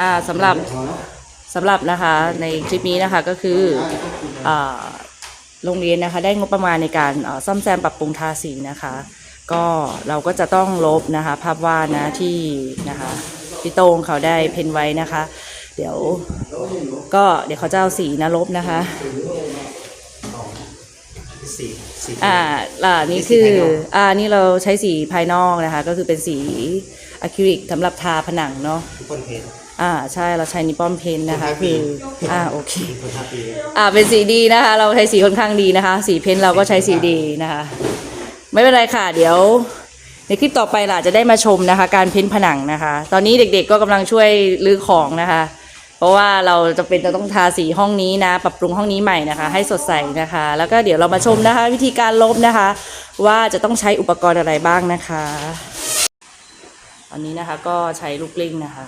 อ่าสำหรับพอแล้วสำหรับนะคะในคลิปนี้นะคะก็คืออ่าโรงเรียนนะคะได้งบประมาณในการเอ่อซ่อมแซมปรับปรุงทาสีนะคะ ก็เราก็จะต้องลบนะคะ ภาพวาดนะที่นะคะพี่โต้งเขาได้เพ้นไว้นะคะ เดี๋ยวก็เดี๋ยวเขาจะเอาสีนะลบนะคะสี่สี่อ่าล่ะนี่คืออ่านี่เราใช้สีภายนอกนะคะ ก็คือเป็นสี อะคริลิกสำหรับทาผนังเนาะทุกคนเห็น อ่าใช่เราใช้นิปปอมเพนนะคะ คืออ่าโอเคทุกคนทาปีอ่าเป็นสีดีนะคะ เราใช้สีค่อนข้างดีนะคะ สีเพ้นท์เราก็ใช้สีดีนะคะ ไม่เป็นไรค่ะเดี๋ยว ในคลิปต่อไปล่ะจะได้มาชมนะคะ การเพ้นท์ผนังนะคะ ตอนนี้เด็กๆก็กำลังช่วยรื้อของนะคะ เพราะว่าเราจะเป็นจะต้องทาสีห้องนี้นะ ปรับปรุงห้องนี้ใหม่นะคะ ให้สดใสนะคะ แล้วก็เดี๋ยวเรามาชมนะคะ วิธีการลบนะคะ ว่าจะต้องใช้อุปกรณ์อะไรบ้างนะคะต อนนี้นะคะก็ใช้ลูกกลิ้งนะคะ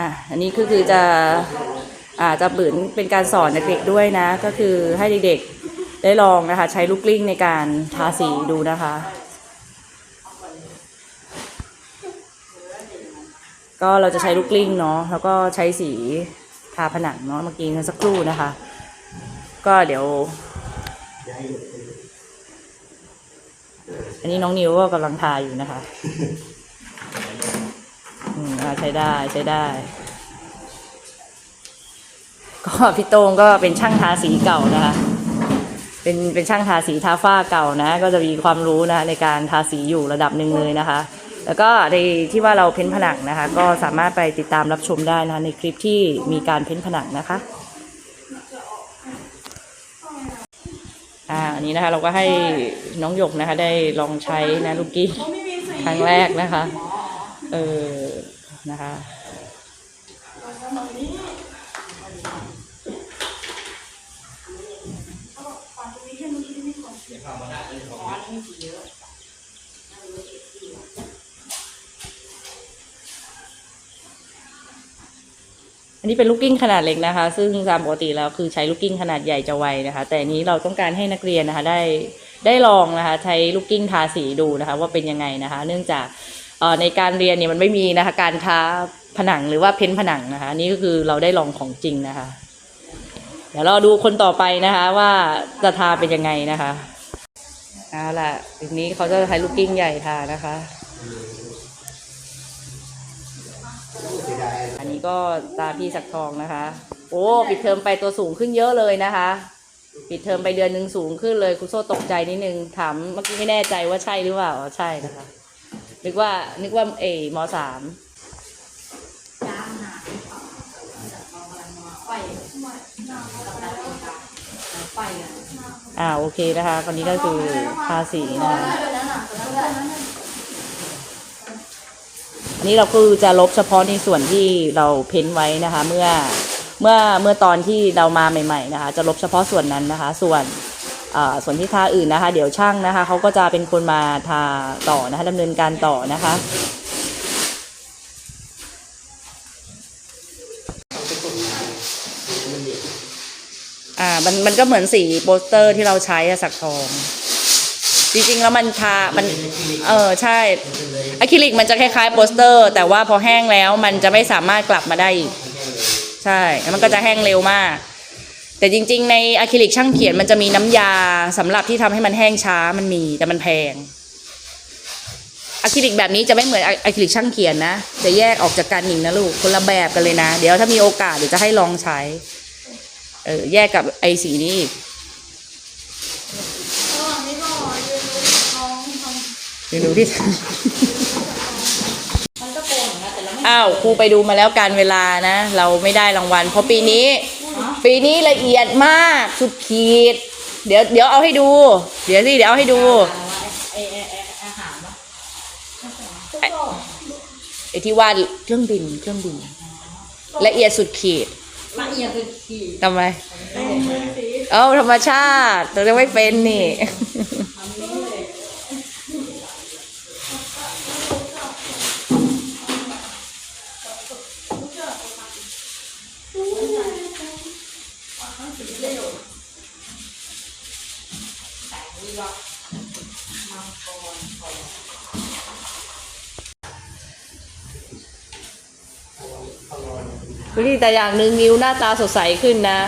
อะอันนี้ก็คือจะอ่าจะเหมือนเป็นการสอนเด็กๆด้วยนะ ก็คือให้เด็กๆได้ลองนะคะ ใช้ลูกกลิ้งในการทาสีดูนะคะ ก็เราจะใช้ลูกกลิ้งเนาะแล้วก็ใช้สีทาผนังเนาะเมื่อกี้สักครู่นะคะ ก็เดี๋ยว อันนี้น้องนิวก็กำลังทาอยู่นะคะ อืมอ่าใช้ได้ใช้ได้ ก็พี่โต้งก็เป็นช่างทาสีเก่านะคะ เป็นเป็นช่างทาสีทาฝ้าเก่านะ ก็จะมีความรู้นะคะในการทาสีอยู่ระดับหนึ่งเลยนะคะ แล้วก็ในที่ว่าเราเพ้นผนังนะคะ ก็สามารถไปติดตามรับชมได้นะคะในคลิปที่มีการเพ้นผนังนะคะ อ่าอันนี้นะคะ เราก็ให้น้องหยกนะคะ ได้ลองใช้นะลูกกี้ครั้งแรกนะคะ เออนะคะอั นนี้เป็นลูกกิ้งขนาดเล็กนะคะ ซึ่งตามปกติแล้วคือใช้ลูกกิ้งขนาดใหญ่จะไวนะคะ แต่อันนี้เราต้องการให้นักเรียนนะคะได้ได้ลองนะคะใช้ลูกกิ้งทาสีดูนะคะว่าเป็นยังไงนะคะ เนื่องจากในการเรียนเนี่ยมันไม่มีนะคะการทาผนังหรือว่าเพ้นผนังนะคะนนี่ก็คือเราได้ลองของจริงนะคะ เดี๋ยวเราดูคนต่อไปนะคะว่าจะทาเป็นยังไงนะคะเอาล่ะทีนี้เขาจะใช้ลูกกิ้งใหญ่ทานะคะ นี้ก็ตาพี่สักทองนะคะ โอ้ปิดเทอมไปตัวสูงขึ้นเยอะเลยนะคะ ปิดเทอมไปเดือนหนึ่งสูงขึ้นเลยครูโซ่ตกใจนิดนึงถามเมื่อกี้ไม่แน่ใจว่าใช่หรือเปล่าใช่นะคะนึกว่านึกว่าเอมสามอ่าโอเคนะคะตอนนี้ก็คือทาสีนะคะ นนี้เราคือจะลบเฉพาะในส่วนที่เราเพ้นไว้นะคะ เมื่อเมื่อเมื่อตอนที่เรามาใหม่ ๆ นะคะ จะลบเฉพาะส่วนนั้นนะคะ ส่วนส่วนที่ทาอื่นนะคะ เดี๋ยวช่างนะคะเขาก็จะเป็นคนมาทาต่อนะคะดำเนินการต่อนะคะอ่ามันมันก็เหมือนสีโปสเตอร์ที่เราใช้สักทอง จริงๆ แล้วมันทา มันเออใช่อะคริลิกมันจะคล้ายๆโปสเตอร์ แต่ว่าพอแห้งแล้วมันจะไม่สามารถกลับมาได้อีกใช่แล้วมันก็จะแห้งเร็วมาก แต่จริง ๆ ในอะคริลิกช่างเขียนมันจะมีน้ำยาสำหรับที่ทำให้มันแห้งช้ามันมีแต่มันแพงอะคริลิกแบบนี้จะไม่เหมือนอะคริลิกช่างเขียนนะ จะแยกออกจากกันอีกนะลูกคนละแบบกันเลยนะ เดี๋ยวถ้ามีโอกาสเดี๋ยวจะให้ลองใช้เออแยกกับไอสีนี้อีก ระหว่างนี้ก็ยืนดูน้องทำ เดี๋ยวดูที่ มันก็โกงนะแต่เราไม่อ้าวครูไปดูมาแล้วการเวลานะ เราไม่ได้รางวัล เพราะปีนี้ ปีนี้ละเอียดมากสุดขีด เดี๋ยวเดี๋ยวเอาให้ดู เดี๋ยวสิเดี๋ยวเอาให้ดูไอ้ไอ้ไอ้อาหารวะไอ้ที่วาดเครื่องบินเครื่องบิน ละเอียดสุดขีดละเอียดคือขี่ทำไมเอ้าธรรมชาติเราจะไม่เป็นนี่ สดูดิแต่อย่างหนึ่งนิวหน้าตาสดใสขึ้นนะ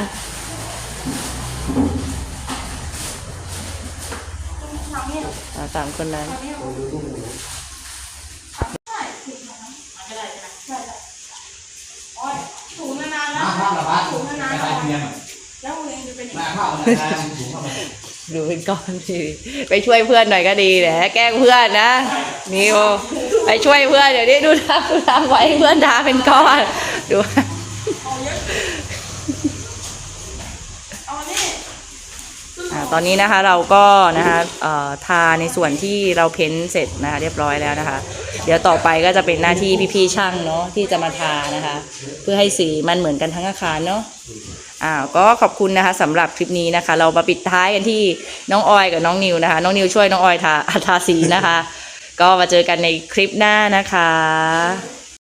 อ่าสามคนนั้นถูนานๆแล้มาวข้าวหรอบ้านไม่ใช่เพียงแล้วเองจะเป็นยังไง ดูเป็นก้อนดีไปช่วยเพื่อนหน่อยก็ดีแหละแกล้งเพื่อนนะนิวไปช่วยเพื่อนเดี๋ยวนี้ดูทำดูทำไว้เพื่อนทาเป็นก้อนดู เอานี่ อ่า ตอนนี้นะคะเราก็นะคะทาในส่วนที่เราเพ้นท์เสร็จนะคะเรียบร้อยแล้วนะคะ เดี๋ยวต่อไปก็จะเป็นหน้าที่พี่ๆช่างเนาะที่จะมาทานะคะ เพื่อให้สีมันเหมือนกันทั้งอาคารเนาะอ่าก็ขอบคุณนะคะสำหรับคลิปนี้นะคะ เรามาปิดท้ายกันที่น้องออยกับน้องนิวนะคะ น้องนิวช่วยน้องออยทาทาสีนะคะ ก็มาเจอกันในคลิปหน้านะคะ